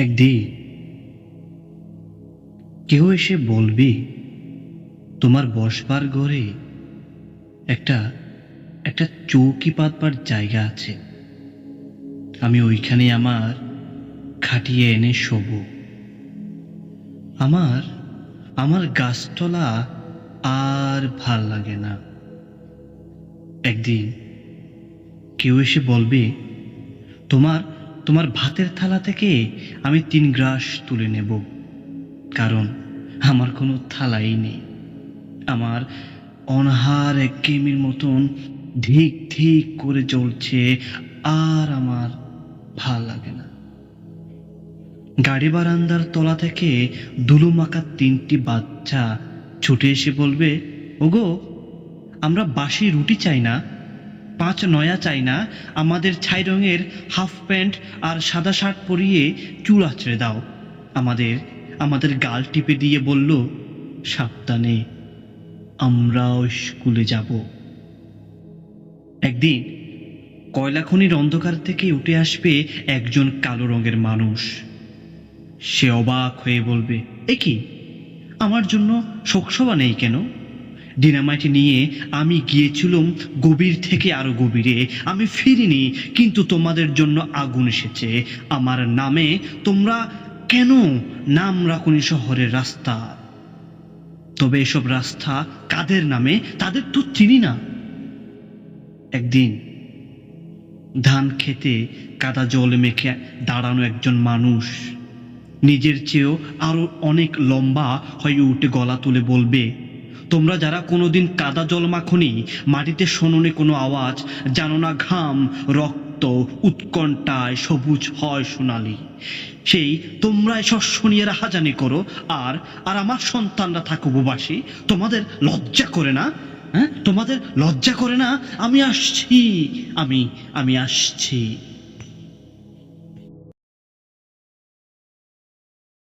একদিন কেউ এসে বলবি, তোমার বসবার ঘরে একটা একটা চৌকি পাতবার জায়গা আছে। আমি ওইখানে আমার খাটিয়ে এনে শোব। আমার আমার গাছতলা আর ভালো লাগে না। একদিন কেউ এসে বলবে, তোমার তোমার ভাতের থালা থেকে আমি তিন গ্রাস তুলে নেব। কারণ আমার কোনো থালাই নেই। আমার অনাহার এক গেমের মতন ধিক ধিক করে চলছে আর আমার ভালো লাগে না। গাড়ি বারান্দার তলা থেকে দুলু মাকা তিনটি বাচ্চা ছুটে এসে বলবে, ওগো, আমরা বাসি রুটি চাই না? পাঁচ নয়া চাই না, আমাদের ছাই রঙের হাফ প্যান্ট আর সাদা শার্ট পরিয়ে চুল আঁচড়ে দাও। আমাদের আমাদের গাল টিপে দিয়ে বলল, সাবধানে, আমরাও স্কুলে যাব। একদিন, কয়লা খনির অন্ধকার থেকে উঠে আসবে একজন কালো রঙের মানুষ। সে অবাক হয়ে বলবে, এ কি? আমার জন্য শোকসভা নেই কেন? ডিনামাইট নিয়ে আমি গিয়েছিলাম গভীর থেকে আরও গভীরে। আমি ফিরিনি, কিন্তু তোমাদের জন্য আগুন এসেছে। আমার নামে তোমরা কেন নাম রাখুনি শহরের রাস্তা? তবে এসব রাস্তা কাদের নামে? তাদের তো চিনি না। একদিন ধান খেতে কাদা জল মেখে দাঁড়ানো একজন মানুষ নিজের চেয়েও আরও অনেক লম্বা হয়ে উঠে গলা তুলে বলবে তোমরা যারা কোনোদিন কাদা জল মাখনি, মাটিতে শোনোনি কোনো আওয়াজ, জানো না ঘাম, রক্ত, উৎকণ্ঠায় সবুজ হয় সোনালি। সেই তোমরা শস্য নিয়ে রাহাজানি করো, আর আর আমার সন্তানরা থাকো উপবাসী তোমাদের লজ্জা করে না? হ্যাঁ? তোমাদের লজ্জা করে না? আমি আসছি, আমি আমি আসছি।